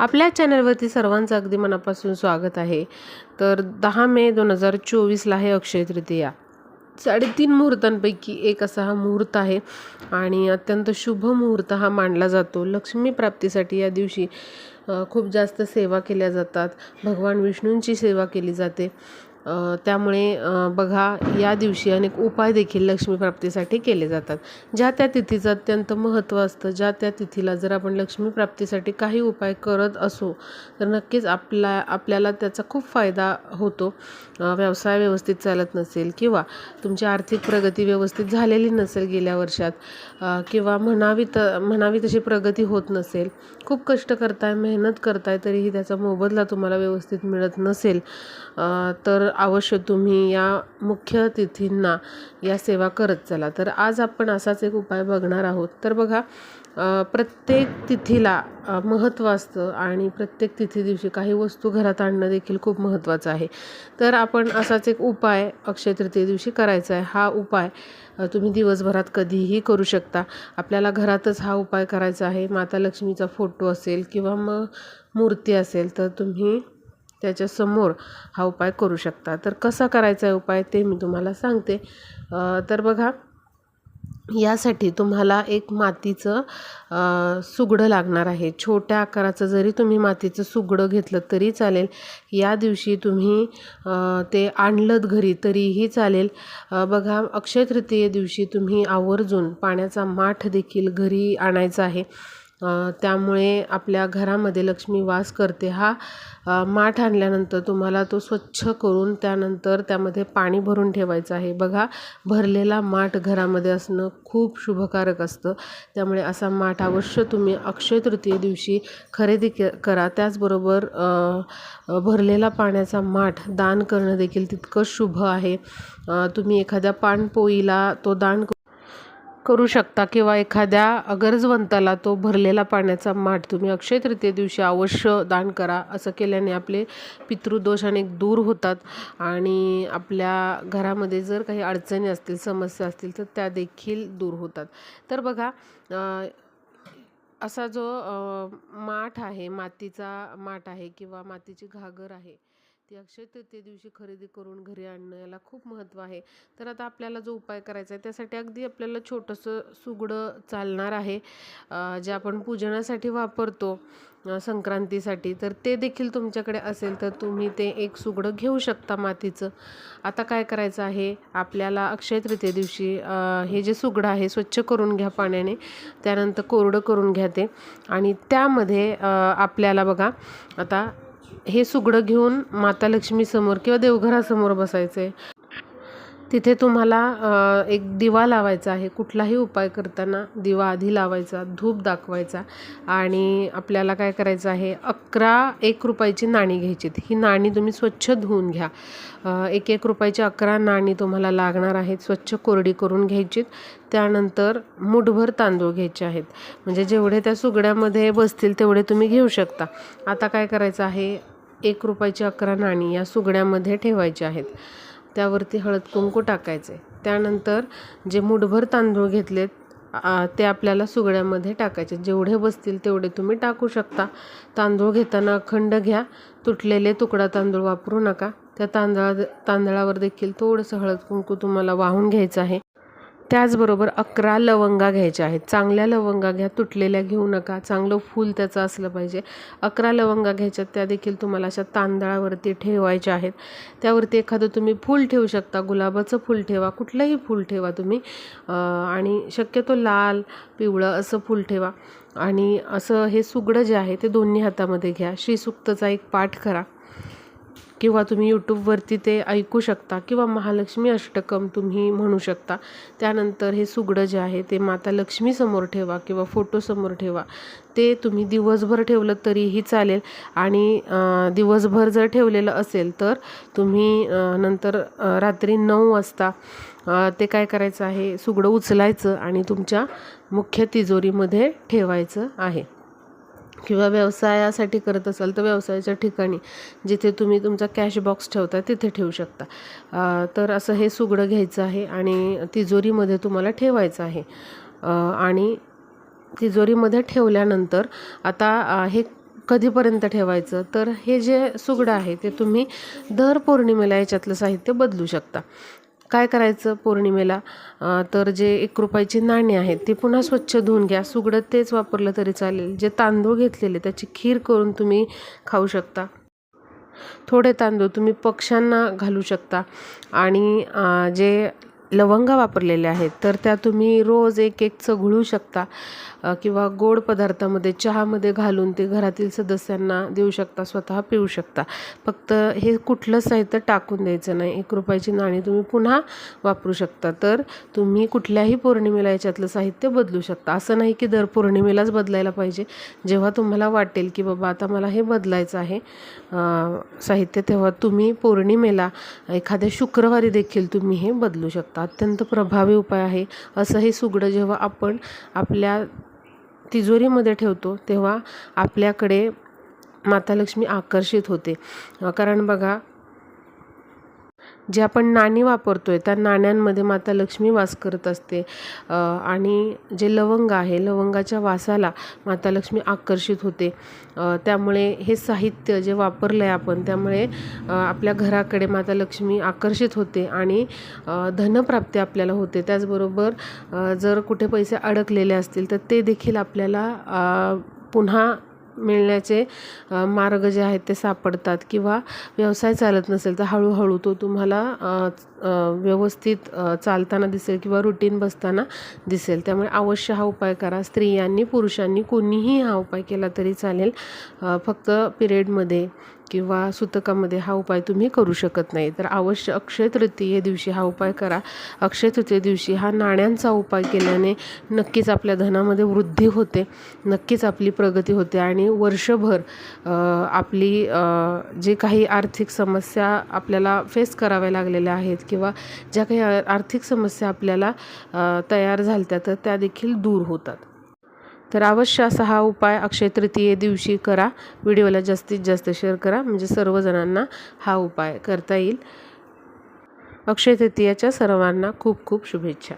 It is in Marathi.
आपल्या चॅनलवरती सर्वांचं अगदी मनापासून स्वागत आहे. तर दहा मे दोन हजार चोवीसला आहे अक्षय तृतीया. साडेतीन मुहूर्तांपैकी एक असा हा मुहूर्त आहे आणि अत्यंत शुभ मुहूर्त हा मानला जातो. लक्ष्मी प्राप्तीसाठी या दिवशी खूप जास्त सेवा केल्या जातात. भगवान विष्णूंची सेवा केली जाते. त्यामुळे बघा या दिवशी अनेक उपाय देखील लक्ष्मी प्राप्तीसाठी केले जातात. ज्या त्या तिथीचं अत्यंत महत्त्व असतं ज्या त्या तिथीला जर आपण लक्ष्मी प्राप्तीसाठी काही उपाय करत असू तर नक्कीच आपला आपल्याला त्याचा खूप फायदा होतो. व्यवसाय व्यवस्थित चालत नसेल किंवा तुमची आर्थिक प्रगती व्यवस्थित झालेली नसेल गेल्या वर्षात किंवा म्हणावी त म्हणावी तशी प्रगती होत नसेल खूप कष्ट करताय मेहनत करताय तरीही त्याचा मोबदला तुम्हाला व्यवस्थित मिळत नसेल तर अवश्य तुम्ही या मुख्य तिथींना या सेवा करत चला. तर आज आपण असाच एक उपाय बघणार आहोत. तर बघा प्रत्येक तिथीला महत्त्व असतं आणि प्रत्येक तिथी दिवशी काही वस्तू घरात आणणं देखील खूप महत्त्वाचं आहे. तर आपण असाच एक उपाय अक्षय तृतीये दिवशी करायचा आहे. हा उपाय तुम्ही दिवसभरात कधीही करू शकता. आपल्याला घरातच हा उपाय करायचा आहे. माता लक्ष्मीचा फोटो असेल किंवा मग मूर्ती असेल तर तुम्ही त्याच्यासमोर हा उपाय करू शकता. तर कसा करायचा आहे उपाय ते मी तुम्हाला सांगते. तर बघा यासाठी तुम्हाला एक मातीचं सुगडं लागणार आहे. छोट्या आकाराचं जरी तुम्ही मातीचं सुगडं घेतलं तरी चालेल. या दिवशी तुम्ही ते आणलंत घरी तरीही चालेल. बघा अक्षय तृतीये दिवशी तुम्ही आवर्जून पाण्याचा माठ देखील घरी आणायचा आहे. त्यामुळे आपल्या घरामध्ये लक्ष्मी वास करते हा. माठ आणल्यानंतर तुम्हाला तो स्वच्छ करून त्यानंतर त्यामध्ये पाणी भरून ठेवायचं आहे. बघा भरलेला माठ घरामध्ये असणं खूप शुभकारक असतं. त्यामुळे असा माठ अवश्य तुम्ही अक्षय तृतीये दिवशी खरेदी के करा. त्याचबरोबर भरलेला पाण्याचा माठ दान करणं देखील तितकं शुभ आहे. तुम्ही एखाद्या पाणपोईला तो दान करू शकता किंवा एखाद्या गरजवंताला तो भरलेला पाण्याचा माठ तुम्ही अक्षय तृतीये दिवशी अवश्य दान करा असं केल्याने आपले पितृदोष अनेक दूर होतात. आणि आपल्या घरामध्ये जर काही अडचणी असतील समस्या असतील तर त्या देखील दूर होतात. तर बघा असा जो माठ आहे मातीचा माठ आहे किंवा मातीची घागर आहे ती अक्षय तृतीय दिवशी खरेदी करून घरी आणणं याला खूप महत्त्व आहे. तर आता आपल्याला जो उपाय करायचा आहे त्यासाठी अगदी आपल्याला छोटंसं सुगडं चालणार आहे जे आपण पूजनासाठी वापरतो संक्रांतीसाठी. तर ते देखील तुमच्याकडे असेल तर तुम्ही ते एक सुगडं घेऊ शकता मातीचं. आता काय करायचं आहे आपल्याला अक्षय तृतीये दिवशी हे जे सुगडं आहे स्वच्छ करून घ्या पाण्याने. त्यानंतर कोरडं करून घ्या ते. आणि त्यामध्ये आपल्याला बघा आता हे सुगडं घेऊन माता लक्ष्मीसमोर किंवा देवघरासमोर बसायचं. आहे तिथे तुम्हाला एक दिवा लावायचा आहे. कुठलाही उपाय करताना दिवा आधी लावायचा धूप दाखवायचा आणि आपल्याला काय करायचं आहे अकरा एक रुपयाची नाणी घ्यायची ही नाणी तुम्ही स्वच्छ धुवून घ्या. एक एक रुपयाची अकरा नाणी तुम्हाला लागणार आहेत स्वच्छ कोरडी करून घ्यायचीत. त्यानंतर मुठभर तांदूळ घ्यायचे आहेत. म्हणजे जेवढे त्या सुगड्यामध्ये बसतील तेवढे तुम्ही घेऊ शकता. आता काय करायचं आहे एक रुपयाची अकरा नाणी या सुगड्यामध्ये ठेवायची आहेत. त्यावरती हळद कुंकू टाकायचे. त्यानंतर जे मुठभर तांदूळ घेतलेत ते आपल्याला सुगड्यामध्ये टाकायचे. जेवढे बसतील तेवढे तुम्ही टाकू शकता. तांदूळ घेताना अखंड घ्या. तुटलेले तुकडा तांदूळ वापरू नका. त्या तांदळा तांदळावर देखील थोडंसं हळद कुंकू तुम्हाला वाहून घ्यायचं आहे. त्याचबरोबर अकरा लवंगा घ्यायच्या आहेत. चांगल्या लवंगा घ्या तुटलेल्या घेऊ नका. चांगलं फूल त्याचं असलं पाहिजे. अकरा लवंगा घ्यायच्यात त्या देखील तुम्हाला अशा तांदळावरती ठेवायच्या आहेत. त्यावरती एखादं तुम्ही फूल ठेवू शकता. गुलाबाचं फूल ठेवा. कुठलंही फूल ठेवा तुम्ही. आणि शक्यतो लाल पिवळं असं फूल ठेवा. आणि असं हे सुगडं जे आहे ते दोन्ही हातामध्ये घ्या. श्रीसुक्तचा एक पाठ करा. किंवा तुम्ही यूट्यूबवरती ते ऐकू शकता किंवा महालक्ष्मी अष्टकम तुम्ही म्हणू शकता. त्यानंतर हे सुगडं जे आहे ते माता लक्ष्मीसमोर ठेवा किंवा फोटोसमोर ठेवा. ते तुम्ही दिवसभर ठेवलं तरीही चालेल आणि दिवसभर जर ठेवलेलं असेल तर तुम्ही नंतर रात्री नऊ वाजता ते काय करायचं आहे? सुगडं उचलायचं आणि तुमच्या मुख्य तिजोरीमध्ये ठेवायचं आहे. किंवा व्यवसायासाठी करत असाल तर व्यवसायाच्या ठिकाणी जिथे तुम्ही तुमचा कॅश बॉक्स ठेवता तिथे ठेवू शकता. तर असं हे सुगडं घ्यायचं आहे आणि तिजोरीमध्ये तुम्हाला ठेवायचं आहे. आणि तिजोरीमध्ये ठेवल्यानंतर आता हे कधीपर्यंत ठेवायचं? तर हे जे सुगडं आहे ते तुम्ही दर पौर्णिमेला याच्यातलं साहित्य बदलू शकता. काय करायचं पौर्णिमेला? तर जे एक रुपयाची नाणी आहेत ती पुन्हा स्वच्छ धुवून घ्या. सुगडं तेच वापरलं तरी चालेल. जे तांदूळ घेतलेले त्याची खीर करून तुम्ही खाऊ शकता. थोडे तांदूळ तुम्ही पक्ष्यांना घालू शकता. आणि जे लवंगा वापरलेल्या आहेत तर त्या तुम्ही रोज एक एक चघळू शकता किंवा गोड पदार्थामध्ये चहामध्ये घालून ते घरातील सदस्यांना देऊ शकता स्वतः पिऊ शकता. फक्त हे कुठलं साहित्य टाकून द्यायचं नाही. एक रुपयाची नाणी तुम्ही पुन्हा वापरू शकता. तर तुम्ही कुठल्याही पौर्णिमेला याच्यातलं साहित्य बदलू शकता. असं नाही की दर पौर्णिमेलाच बदलायला पाहिजे. जेव्हा तुम्हाला वाटेल की बाबा आता मला हे बदलायचं आहे साहित्य तेव्हा तुम्ही पौर्णिमेला एखाद्या शुक्रवारी देखील तुम्ही हे बदलू शकता. अत्यंत प्रभावी उपाय आहे. असं हे सुगडं जेव्हा आपण आपल्या तिजोरीमध्ये ठेवतो तेव्हा आपल्याकडे माता लक्ष्मी आकर्षित होते. कारण बघा जे आपण नाणी वापरतो आहे त्या नाण्यांमध्ये माता लक्ष्मी वास करत असते. आणि जे लवंग आहे लवंगाच्या वासाला माता लक्ष्मी आकर्षित होते. त्यामुळे हे साहित्य जे वापरलं आहे आपण त्यामुळे आपल्या घराकडे माता लक्ष्मी आकर्षित होते आणि धनप्राप्ती आपल्याला होते. त्याचबरोबर जर कुठे पैसे अडकलेले असतील तर ते देखील आपल्याला पुन्हा मिळण्याचे मार्ग जे आहेत ते सापडतात किंवा व्यवसाय चालत नसेल तर हळूहळू तो तुम्हाला व्यवस्थित चालताना दिसेल किंवा रुटीन बसताना दिसेल. त्यामुळे अवश्य हा उपाय करा. स्त्रियांनी पुरुषांनी कोणीही हा उपाय केला तरी चालेल. फक्त पिरियडमध्ये किंवा सुतकामध्ये हा उपाय तुम्ही करू शकत नाही. तर अवश्य अक्षय तृतीये दिवशी हा उपाय करा. अक्षय तृतीये दिवशी हा नाण्यांचा उपाय केल्याने नक्कीच आपल्या धनामध्ये वृद्धी होते. नक्कीच आपली प्रगती होते आणि वर्षभर आपली जे काही आर्थिक समस्या आपल्याला फेस कराव्या लागलेल्या आहेत किंवा ज्या काही आर्थिक समस्या आपल्याला तयार झाल्या तर त्या देखील दूर होतात. तर अवश्य असा हा उपाय अक्षय तृतीये दिवशी करा. व्हिडिओला जास्तीत जास्त शेअर करा. म्हणजे सर्वजणांना हा उपाय करता येईल. अक्षय तृतीयाच्या सर्वांना खूप खूप शुभेच्छा.